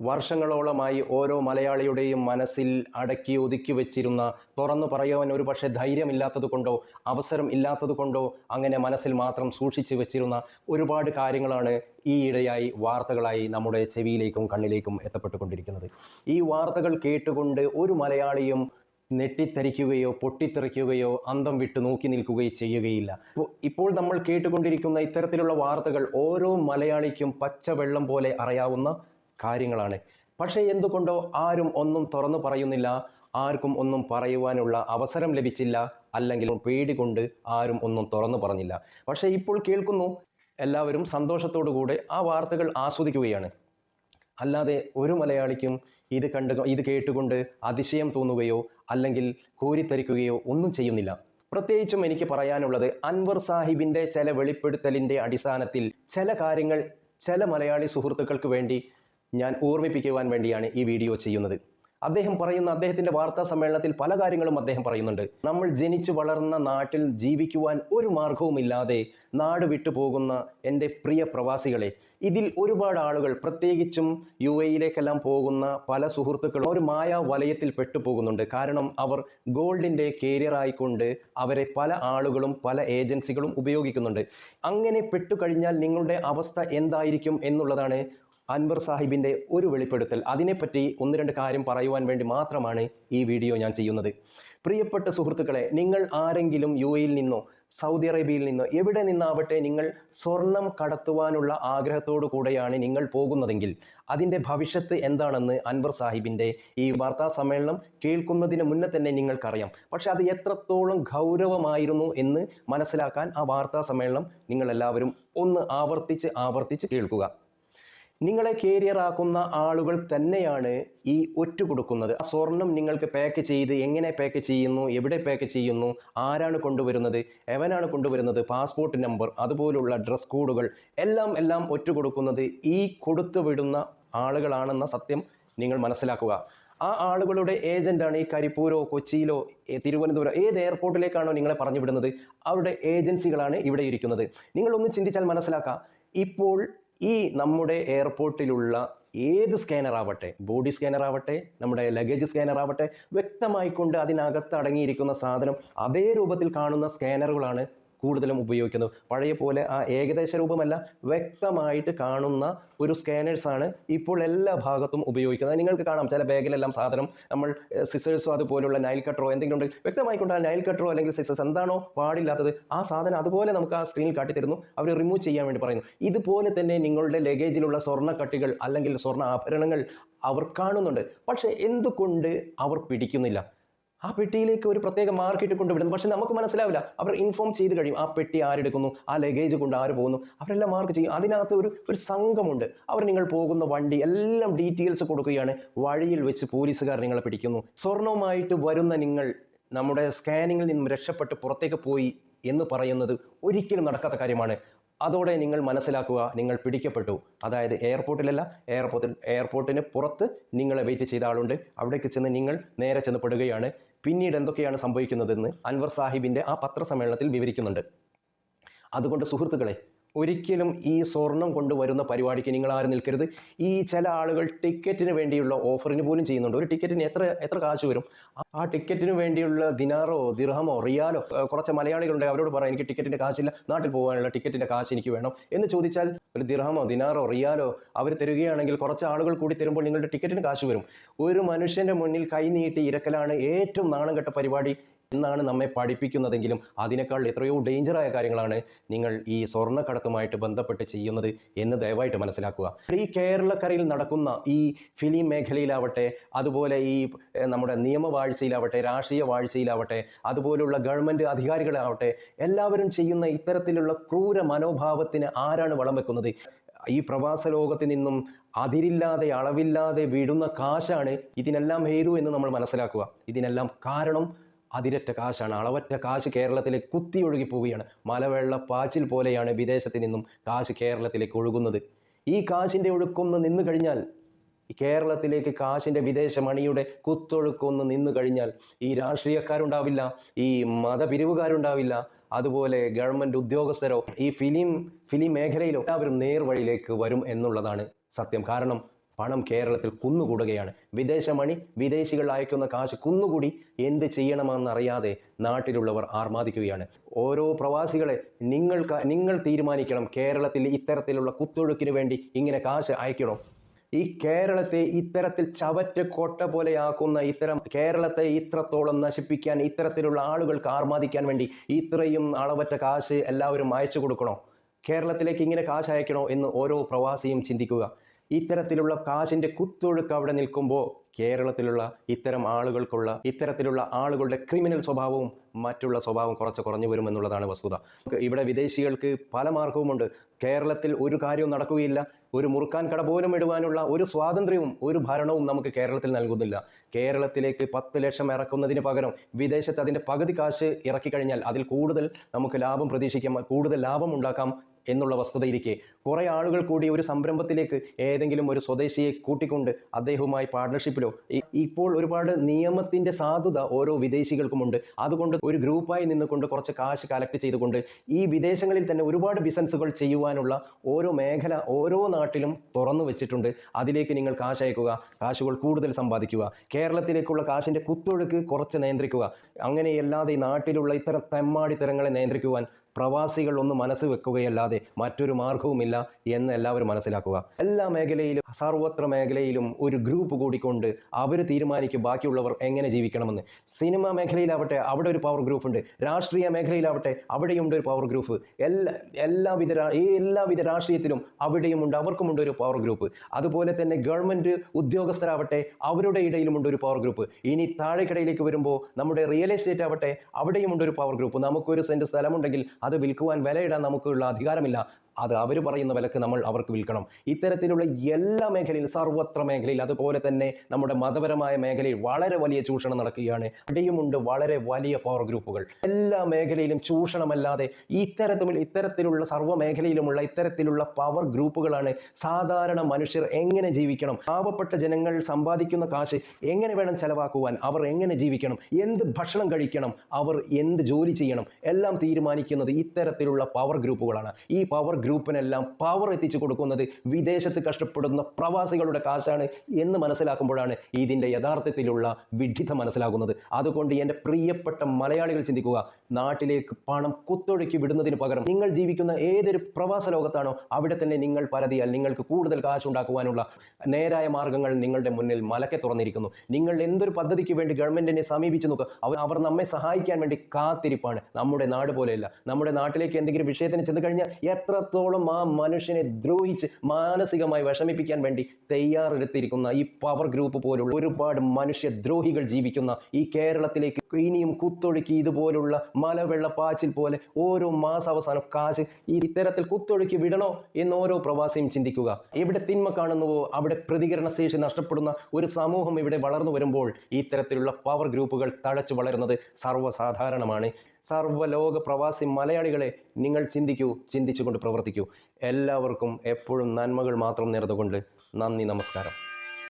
വർഷങ്ങളോളമായി ഓരോ മലയാളിയുടെയും മനസ്സിൽ അടക്കി ഒതുക്കി വെച്ചിരുന്ന തുറന്നു പറയുവാൻ ഒരു പക്ഷേ ധൈര്യമില്ലാത്തത് കൊണ്ടോ അവസരം ഇല്ലാത്തത് കൊണ്ടോ അങ്ങനെ മനസ്സിൽ മാത്രം സൂക്ഷിച്ചു വെച്ചിരുന്ന ഒരുപാട് കാര്യങ്ങളാണ് ഈ ഇടയായി വാർത്തകളായി നമ്മുടെ ചെവിയിലേക്കും കണ്ണിലേക്കും എത്തപ്പെട്ടുകൊണ്ടിരിക്കുന്നത്. ഈ വാർത്തകൾ കേട്ടുകൊണ്ട് ഒരു മലയാളിയും നെട്ടിത്തരിക്കുകയോ പൊട്ടിത്തെറിക്കുകയോ അന്തം വിട്ട് നോക്കി നിൽക്കുകയോ ചെയ്യുകയില്ല. ഇപ്പോൾ- ഇപ്പോൾ നമ്മൾ കേട്ടുകൊണ്ടിരിക്കുന്ന ഇത്തരത്തിലുള്ള വാർത്തകൾ ഓരോ മലയാളിക്കും പച്ചവെള്ളം പോലെ അറിയാവുന്ന കാര്യങ്ങളാണ്. പക്ഷേ എന്തുകൊണ്ടോ ആരും ഒന്നും തുറന്നു പറയുന്നില്ല ആർക്കും ഒന്നും പറയുവാനുള്ള അവസരം ലഭിച്ചില്ല അല്ലെങ്കിൽ പേടി കൊണ്ട് ആരും ഒന്നും തുറന്നു പറഞ്ഞില്ല. പക്ഷേ ഇപ്പോൾ കേൾക്കുന്നു എല്ലാവരും സന്തോഷത്തോടു കൂടെ ആ വാർത്തകൾ ആസ്വദിക്കുകയാണ്. അല്ലാതെ ഒരു മലയാളിക്കും ഇത് കണ്ട് ഇത് കേട്ടുകൊണ്ട് അതിശയം തോന്നുകയോ അല്ലെങ്കിൽ കോരിത്തരിക്കുകയോ ഒന്നും ചെയ്യുന്നില്ല. പ്രത്യേകിച്ചും എനിക്ക് പറയാനുള്ളത് അൻവർ സാഹിബിന്റെ ചില വെളിപ്പെടുത്തലിന്റെ അടിസ്ഥാനത്തിൽ ചില കാര്യങ്ങൾ ചില മലയാളി സുഹൃത്തുക്കൾക്ക് വേണ്ടി ഞാൻ ഓർമ്മിപ്പിക്കുവാൻ വേണ്ടിയാണ് ഈ വീഡിയോ ചെയ്യുന്നത്. അദ്ദേഹം പറയുന്ന അദ്ദേഹത്തിന്റെ വാർത്താ സമ്മേളനത്തിൽ പല കാര്യങ്ങളും അദ്ദേഹം പറയുന്നുണ്ട്. നമ്മൾ ജനിച്ചു വളർന്ന നാട്ടിൽ ജീവിക്കുവാൻ ഒരു മാർഗവുമില്ലാതെ നാട് വിട്ടു പോകുന്ന എന്റെ പ്രിയ പ്രവാസികളെ ഇതിൽ ഒരുപാട് ആളുകൾ പ്രത്യേകിച്ചും യു എയിലേക്കെല്ലാം പോകുന്ന പല സുഹൃത്തുക്കളും ഒരു മായാ വലയത്തിൽ പെട്ടുപോകുന്നുണ്ട് കാരണം അവർ ഗോൾഡിന്റെ കേരിയർ ആയിക്കൊണ്ട് അവരെ പല ആളുകളും പല ഏജൻസികളും ഉപയോഗിക്കുന്നുണ്ട്. അങ്ങനെ പെട്ടുകഴിഞ്ഞാൽ നിങ്ങളുടെ അവസ്ഥ എന്തായിരിക്കും എന്നുള്ളതാണ് അൻവർ സാഹിബിന്റെ ഒരു വെളിപ്പെടുത്തൽ. അതിനെപ്പറ്റി ഒന്ന് രണ്ട് കാര്യം പറയുവാൻ വേണ്ടി മാത്രമാണ് ഈ വീഡിയോ ഞാൻ ചെയ്യുന്നത്. പ്രിയപ്പെട്ട സുഹൃത്തുക്കളെ നിങ്ങൾ ആരെങ്കിലും യു എയിൽ നിന്നോ സൗദി അറേബ്യയിൽ നിന്നോ എവിടെ നിന്നാവട്ടെ നിങ്ങൾ സ്വർണം കടത്തുവാനുള്ള ആഗ്രഹത്തോടു കൂടെയാണ് നിങ്ങൾ പോകുന്നതെങ്കിൽ അതിന്റെ ഭവിഷ്യത്ത് എന്താണെന്ന് അൻവർ സാഹിബിന്റെ ഈ വാർത്താ സമ്മേളനം കേൾക്കുന്നതിന് മുന്നേ തന്നെ നിങ്ങൾക്കറിയാം. പക്ഷെ അത് എത്രത്തോളം ഗൗരവമായിരുന്നു എന്ന് മനസ്സിലാക്കാൻ ആ വാർത്താ സമ്മേളനം നിങ്ങൾ എല്ലാവരും ഒന്ന് ആവർത്തിച്ച് ആവർത്തിച്ച് കേൾക്കുക. നിങ്ങളെ കേരിയർ ആക്കുന്ന ആളുകൾ തന്നെയാണ് ഈ ഒറ്റ കൊടുക്കുന്നത്. ആ സ്വർണം നിങ്ങൾക്ക് പാക്ക് ചെയ്ത് എങ്ങനെ പാക്ക് ചെയ്യുന്നു എവിടെ പാക്ക് ചെയ്യുന്നു ആരാണ് കൊണ്ടുവരുന്നത് എവനാണ് കൊണ്ടുവരുന്നത് പാസ്പോർട്ട് നമ്പർ അതുപോലുള്ള ഡ്രസ് കോഡുകൾ എല്ലാം എല്ലാം ഒറ്റ കൊടുക്കുന്നത് ഈ കൊടുത്തു വിടുന്ന ആളുകളാണെന്ന സത്യം നിങ്ങൾ മനസ്സിലാക്കുക. ആ ആളുകളുടെ ഏജന്റാണ് ഈ കരിപ്പൂരോ കൊച്ചിയിലോ തിരുവനന്തപുരം ഏത് എയർപോർട്ടിലേക്കാണോ നിങ്ങളെ പറഞ്ഞു വിടുന്നത് അവരുടെ ഏജൻസികളാണ് ഇവിടെ ഇരിക്കുന്നത്. നിങ്ങളൊന്ന് ചിന്തിച്ചാൽ മനസ്സിലാക്കാം. ഇപ്പോൾ ഈ നമ്മുടെ എയർപോർട്ടിലുള്ള ഏത് സ്കാനർ ആവട്ടെ ബോഡി സ്കാനർ ആവട്ടെ നമ്മുടെ ലഗേജ് സ്കാനർ ആവട്ടെ വ്യക്തമായിക്കൊണ്ട് അതിനകത്ത് അടങ്ങിയിരിക്കുന്ന സാധനം അതേ രൂപത്തിൽ കാണുന്ന സ്കാനറുകളാണ് കൂടുതലും ഉപയോഗിക്കുന്നത് പഴയ പോലെ ആ ഏകദേശ രൂപമല്ല വ്യക്തമായിട്ട് കാണുന്ന ഒരു സ്കാനേഴ്സാണ് ഇപ്പോൾ എല്ലാ ഭാഗത്തും ഉപയോഗിക്കുന്നത്. നിങ്ങൾക്ക് കാണാം. ചില ബാഗിലെല്ലാം സാധനം നമ്മൾ സിസേഴ്സോ അതുപോലുള്ള നൈൽ കട്ടറോ എന്തെങ്കിലും ഉണ്ടെങ്കിൽ വ്യക്തമായിക്കൊണ്ട് ആ നൈൽ കട്ടറോ അല്ലെങ്കിൽ സിസേഴ്സ് എന്താണോ പാടില്ലാത്തത് ആ സാധനം അതുപോലെ നമുക്ക് ആ സ്ക്രീനിൽ കാട്ടിത്തരുന്നു. അവർ റിമൂവ് ചെയ്യാൻ വേണ്ടി പറയുന്നു. ഇതുപോലെ തന്നെ നിങ്ങളുടെ ലഗേജിലുള്ള സ്വർണക്കട്ടികൾ അല്ലെങ്കിൽ സ്വർണ ആഭരണങ്ങൾ അവർ കാണുന്നുണ്ട്. പക്ഷേ എന്തുകൊണ്ട് അവർ പിടിക്കുന്നില്ല? ആ പെട്ടിയിലേക്ക് ഒരു പ്രത്യേക മാർക്കറ്റ് കൊണ്ടുവിടുന്നു പക്ഷെ നമുക്ക് മനസ്സിലാവില്ല. അവർ ഇൻഫോം ചെയ്ത് കഴിയും ആ പെട്ടി ആരെടുക്കുന്നു ആ ലഗേജ് കൊണ്ട് ആര് പോകുന്നു. അവരെല്ലാം മാർക്ക് ചെയ്യും. അതിനകത്ത് ഒരു ഒരു സംഘമുണ്ട്. അവർ നിങ്ങൾ പോകുന്ന വണ്ടി എല്ലാം ഡീറ്റെയിൽസ് കൊടുക്കുകയാണ്. വഴിയിൽ വെച്ച് പോലീസുകാർ നിങ്ങളെ പിടിക്കുന്നു. സ്വർണവുമായിട്ട് വരുന്ന നിങ്ങൾ നമ്മുടെ സ്കാനിങ്ങിൽ നിന്നും രക്ഷപ്പെട്ട് പുറത്തേക്ക് പോയി എന്ന് പറയുന്നത് ഒരിക്കലും നടക്കാത്ത കാര്യമാണ്. അതോടെ നിങ്ങൾ മനസ്സിലാക്കുക നിങ്ങൾ പിടിക്കപ്പെട്ടു. അതായത് എയർപോർട്ടിലല്ല എയർപോർട്ടിൽ എയർപോർട്ടിന് പുറത്ത് നിങ്ങളെ വെയിറ്റ് ചെയ്ത ആളുണ്ട്. അവിടേക്ക് ചെന്ന് നിങ്ങൾ നേരെ ചെന്ന് പെടുകയാണ്. പിന്നീട് എന്തൊക്കെയാണ് സംഭവിക്കുന്നതെന്ന് അൻവർ സാഹിബിന്റെ ആ പത്രസമ്മേളനത്തിൽ വിവരിക്കുന്നുണ്ട്. അതുകൊണ്ട് സുഹൃത്തുക്കളെ ഒരിക്കലും ഈ സ്വർണം കൊണ്ടുവരുന്ന പരിപാടിക്ക് നിങ്ങൾ ആരും നിൽക്കരുത്. ഈ ചില ആളുകൾ ടിക്കറ്റിന് വേണ്ടിയുള്ള ഓഫറിന് പോലും ചെയ്യുന്നുണ്ട്. ഒരു ടിക്കറ്റിന് എത്ര എത്ര കാശ് വരും? ആ- ടിക്കറ്റിന് വേണ്ടിയുള്ള ദിനാറോ ദിർഹമോ റിയാലോ കുറച്ച് മലയാളികളുണ്ട് അവരോട് പറയാം എനിക്ക് ടിക്കറ്റിന്റെ കാശില്ല. നാട്ടിൽ പോകാനുള്ള ടിക്കറ്റിന്റെ കാശ് എനിക്ക് വേണം. എന്ന് ചോദിച്ചാൽ ഒരു ദിർഹമോ ദിനാറോ റിയാലോ അവർ തരികയാണെങ്കിൽ കുറച്ച് ആളുകൾ കൂടി തരുമ്പോൾ നിങ്ങളുടെ ടിക്കറ്റിന് കാശ് വരും. ഒരു മനുഷ്യന്റെ മുന്നിൽ കൈ നീട്ടി ഇരക്കലാണ് ഏറ്റവും നാണം കെട്ട പരിപാടി. എന്നാണ് നമ്മെ പഠിപ്പിക്കുന്നതെങ്കിലും അതിനേക്കാൾ എത്രയോ ഡേഞ്ചറായ കാര്യങ്ങളാണ് നിങ്ങൾ ഈ സ്വർണക്കടത്തുമായിട്ട് ബന്ധപ്പെട്ട് ചെയ്യുന്നത് എന്ന് ദയവായിട്ട് മനസ്സിലാക്കുക. ഈ കേരളക്കരയിൽ നടക്കുന്ന ഈ ഫിലിം മേഖലയിലാവട്ടെ അതുപോലെ ഈ നമ്മുടെ നിയമവാഴ്ചയിലാവട്ടെ രാഷ്ട്രീയ വാഴ്ചയിലാവട്ടെ അതുപോലുള്ള ഗവൺമെന്റ് അധികാരികളാവട്ടെ എല്ലാവരും ചെയ്യുന്ന ഇത്തരത്തിലുള്ള ക്രൂര മനോഭാവത്തിന് ആരാണ് വളം വെക്കുന്നത്? ഈ പ്രവാസ ലോകത്ത് നിന്നും അതിരില്ലാതെ അളവില്ലാതെ വിടുന്ന കാശാണ് ഇതിനെല്ലാം ഹേതു എന്ന് നമ്മൾ മനസ്സിലാക്കുക. ഇതിനെല്ലാം കാരണം അതിരറ്റ കാശാണ്. അളവറ്റ കാശ് കേരളത്തിലേക്ക് കുത്തി പോവുകയാണ് മലവെള്ള പാച്ചിൽ പോലെയാണ് വിദേശത്ത് നിന്നും കാശ് കേരളത്തിലേക്ക് ഒഴുകുന്നത്. ഈ കാശിന്റെ ഒഴുക്കൊന്ന് നിന്നു കഴിഞ്ഞാൽ കേരളത്തിലേക്ക് കാശിന്റെ വിദേശ മണിയുടെ കുത്തൊഴുക്കൊന്ന് നിന്നു കഴിഞ്ഞാൽ ഈ രാഷ്ട്രീയക്കാരുണ്ടാവില്ല ഈ മതപിരിവുകാരുണ്ടാവില്ല. അതുപോലെ ഗവൺമെന്റ് ഉദ്യോഗസ്ഥരോ ഈ ഫിലിം ഫിലിം മേഖലയിലോ എല്ലാവരും നേർവഴിയിലേക്ക് വരും എന്നുള്ളതാണ് സത്യം. കാരണം പണം കേരളത്തിൽ കുന്നുകൂടുകയാണ്. വിദേശ മണി വിദേശികൾ അയക്കുന്ന കാശ് കുന്നുകൂടി എന്ത് ചെയ്യണമെന്നറിയാതെ നാട്ടിലുള്ളവർ ആർമാദിക്കുകയാണ്. ഓരോ പ്രവാസികളെ നിങ്ങൾ നിങ്ങൾ തീരുമാനിക്കണം കേരളത്തിൽ ഇത്തരത്തിലുള്ള കുത്തൊഴുക്കിന് വേണ്ടി ഇങ്ങനെ കാശ് അയക്കണോ? ഈ കേരളത്തെ ഇത്തരത്തിൽ ചവറ്റ് കൊട്ട പോലെയാക്കുന്ന ഇത്തരം കേരളത്തെ ഇത്രത്തോളം നശിപ്പിക്കാൻ ഇത്തരത്തിലുള്ള ആളുകൾക്ക് ആർമാദിക്കാൻ വേണ്ടി ഇത്രയും അളവറ്റ കാശ് എല്ലാവരും അയച്ചു കൊടുക്കണോ? കേരളത്തിലേക്ക് ഇങ്ങനെ കാശ് അയക്കണോ എന്ന് ഓരോ പ്രവാസിയും ചിന്തിക്കുക. ഇത്തരത്തിലുള്ള കാശിന്റെ കുത്തൊഴുക്ക് അവിടെ നിൽക്കുമ്പോൾ കേരളത്തിലുള്ള ഇത്തരം ആളുകൾക്കുള്ള ഇത്തരത്തിലുള്ള ആളുകളുടെ ക്രിമിനൽ സ്വഭാവവും മറ്റുള്ള സ്വഭാവം കുറച്ച് കുറഞ്ഞു വരുമെന്നുള്ളതാണ് വസ്തുത. ഇവിടെ വിദേശികൾക്ക് പല മാർഗവുമുണ്ട്. കേരളത്തിൽ ഒരു കാര്യവും നടക്കുകയില്ല. ഒരു മുറുക്കാൻ കട പോലും ഇടുവാനുള്ള ഒരു സ്വാതന്ത്ര്യവും ഒരു ഭരണവും നമുക്ക് കേരളത്തിൽ നൽകുന്നില്ല. കേരളത്തിലേക്ക് പത്ത് ലക്ഷം ഇറക്കുന്നതിന് പകരം വിദേശത്ത് അതിന്റെ പകുതി കാശ് ഇറക്കി കഴിഞ്ഞാൽ അതിൽ കൂടുതൽ നമുക്ക് ലാഭം പ്രതീക്ഷിക്കാം കൂടുതൽ ലാഭം ഉണ്ടാക്കാം എന്നുള്ള വസ്തുതയിരിക്കെ കുറേ ആളുകൾ കൂടി ഒരു സംരംഭത്തിലേക്ക് ഏതെങ്കിലും ഒരു സ്വദേശിയെ കൂട്ടിക്കൊണ്ട് അദ്ദേഹവുമായി പാർട്ണർഷിപ്പിലോ ഇപ്പോൾ ഒരുപാട് നിയമത്തിന്റെ സാധുത ഓരോ വിദേശികൾക്കുമുണ്ട്. അതുകൊണ്ട് ഒരു ഗ്രൂപ്പായി നിന്നുകൊണ്ട് കുറച്ച് കാശ് കളക്ട് ചെയ്തുകൊണ്ട് ഈ വിദേശങ്ങളിൽ തന്നെ ഒരുപാട് ബിസിനസ്സുകൾ ചെയ്യുവാനുള്ള ഓരോ മേഖല ഓരോ നാട്ടിലും തുറന്നു വെച്ചിട്ടുണ്ട്. അതിലേക്ക് നിങ്ങൾ കാശ് അയക്കുക കാശുകൾ കൂടുതൽ സമ്പാദിക്കുക കേരളത്തിലേക്കുള്ള കാശിന്റെ കുത്തൊഴുക്ക് കുറച്ച് നിയന്ത്രിക്കുക. അങ്ങനെയല്ലാതെ ഈ നാട്ടിലുള്ള ഇത്തരം തെമ്മാടിത്തരങ്ങളെ നിയന്ത്രിക്കുവാൻ പ്രവാസികൾ ഒന്ന് മനസ്സ് വെക്കുകയല്ലാതെ മറ്റൊരു മാർഗവുമില്ല എന്ന് എല്ലാവരും മനസ്സിലാക്കുക. എല്ലാ മേഖലയിലും സർവത്ര മേഖലയിലും ഒരു ഗ്രൂപ്പ് കൂടിക്കൊണ്ട് അവർ തീരുമാനിക്കും ബാക്കിയുള്ളവർ എങ്ങനെ ജീവിക്കണമെന്ന്. സിനിമ മേഖലയിലാവട്ടെ അവിടെ ഒരു പവർ ഗ്രൂപ്പ് ഉണ്ട്. രാഷ്ട്രീയ മേഖലയിലാവട്ടെ അവിടെയുണ്ട് ഒരു പവർ ഗ്രൂപ്പ് എല്ലാ എല്ലാവിധ എല്ലാവിധ രാഷ്ട്രീയത്തിലും അവിടെയുമുണ്ട് അവർക്കുമുണ്ട് ഒരു പവർ ഗ്രൂപ്പ് അതുപോലെ തന്നെ ഗവൺമെന്റ് ഉദ്യോഗസ്ഥരാവട്ടെ അവരുടെ ഇടയിലുമുണ്ട് ഒരു പവർ ഗ്രൂപ്പ് ഇനി താഴെക്കിടയിലേക്ക് വരുമ്പോൾ നമ്മുടെ റിയൽ എസ്റ്റേറ്റ് ആവട്ടെ അവിടെയുമുണ്ട് ഒരു പവർ ഗ്രൂപ്പ് നമുക്കൊരു സെന്റ് സ്ഥലമുണ്ടെങ്കിൽ അത് വിൽക്കുവാൻ വിലയിടാൻ നമുക്കുള്ള അധികാരമില്ല. അത് അവർ പറയുന്ന വിലക്ക് നമ്മൾ അവർക്ക് വിൽക്കണം. ഇത്തരത്തിലുള്ള എല്ലാ മേഖലയിലും സർവത്ര മേഖലയിൽ അതുപോലെ തന്നെ നമ്മുടെ മതപരമായ മേഖലയിൽ വളരെ വലിയ ചൂഷണം നടക്കുകയാണ്. അടിയുമുണ്ട് വളരെ വലിയ പവർ ഗ്രൂപ്പുകൾ എല്ലാ മേഖലയിലും ചൂഷണമല്ലാതെ ഇത്തരത്തിലുള്ള ഇത്തരത്തിലുള്ള സർവ മേഖലയിലുമുള്ള ഇത്തരത്തിലുള്ള പവർ ഗ്രൂപ്പുകളാണ് സാധാരണ മനുഷ്യർ എങ്ങനെ ജീവിക്കണം? പാവപ്പെട്ട ജനങ്ങൾ സമ്പാദിക്കുന്ന കാശ് എങ്ങനെ വേണം ചെലവാക്കുവാൻ? അവർ എങ്ങനെ ജീവിക്കണം? എന്ത് ഭക്ഷണം കഴിക്കണം? അവർ എന്ത് ജോലി ചെയ്യണം? എല്ലാം തീരുമാനിക്കുന്നത് ഇത്തരത്തിലുള്ള പവർ ഗ്രൂപ്പുകളാണ് ഈ പവർ ഗ്രൂപ്പിനെല്ലാം പവർ എത്തിച്ചു കൊടുക്കുന്നത് വിദേശത്ത് കഷ്ടപ്പെടുന്ന പ്രവാസികളുടെ കാശാണ് എന്ന് മനസ്സിലാക്കുമ്പോഴാണ് ഇതിന്റെ യഥാർത്ഥത്തിലുള്ള വിഡിത മനസ്സിലാകുന്നത്. അതുകൊണ്ട് എന്റെ പ്രിയപ്പെട്ട മലയാളികൾ ചിന്തിക്കുക നാട്ടിലേക്ക് പണം കുത്തൊഴുക്കി വിടുന്നതിന് പകരം നിങ്ങൾ ജീവിക്കുന്ന ഏതൊരു പ്രവാസ ലോകത്താണോ അവിടെ തന്നെ നിങ്ങൾ പരതിയാൽ നിങ്ങൾക്ക് കൂടുതൽ കാശുണ്ടാക്കുവാനുള്ള നേരായ മാർഗങ്ങൾ നിങ്ങളുടെ മുന്നിൽ മലക്കെ തുറന്നിരിക്കുന്നു. നിങ്ങൾ എന്തൊരു പദ്ധതിക്ക് വേണ്ടി ഗവൺമെന്റിനെ സമീപിച്ചു നോക്കുക അവർ അവർ നമ്മെ സഹായിക്കാൻ വേണ്ടി കാത്തിരിപ്പാണ്. നമ്മുടെ നാട് പോലെയല്ല. നമ്മുടെ നാട്ടിലേക്ക് എന്തെങ്കിലും വിഷയത്തിന് ചെന്ന് കഴിഞ്ഞാൽ എത്രത്തോളം ആ മനുഷ്യനെ ദ്രോഹിച്ച് മാനസികമായി വിഷമിപ്പിക്കാൻ വേണ്ടി തയ്യാറെടുത്തിരിക്കുന്ന ഈ പവർ ഗ്രൂപ്പ് പോലുള്ള ഒരുപാട് മനുഷ്യദ്രോഹികൾ ജീവിക്കുന്ന ഈ കേരളത്തിലേക്ക് ഇനിയും കുത്തൊഴുക്കി ഇതുപോലുള്ള മലവെള്ളപ്പാച്ചിൽ പോലെ ഓരോ മാസാവസാനം കാശ് ഈ ഇത്തരത്തിൽ കുത്തൊഴുക്കി വിടണോ എന്ന് ഓരോ പ്രവാസിയും ചിന്തിക്കുക. എവിടെ തിന്മ കാണുന്നുവോ അവിടെ പ്രതികരണ ശേഷി നഷ്ടപ്പെടുന്ന ഒരു സമൂഹം ഇവിടെ വളർന്നു വരുമ്പോൾ ഇത്തരത്തിലുള്ള പവർ ഗ്രൂപ്പുകൾ തഴച്ചു വളരുന്നത് സർവസാധാരണമാണ്. സർവലോക പ്രവാസി മലയാളികളെ നിങ്ങൾ ചിന്തിക്കൂ ചിന്തിച്ചുകൊണ്ട് പ്രവർത്തിക്കൂ. എല്ലാവർക്കും എപ്പോഴും നന്മകൾ മാത്രം നേർന്നുകൊണ്ട് നന്ദി നമസ്കാരം.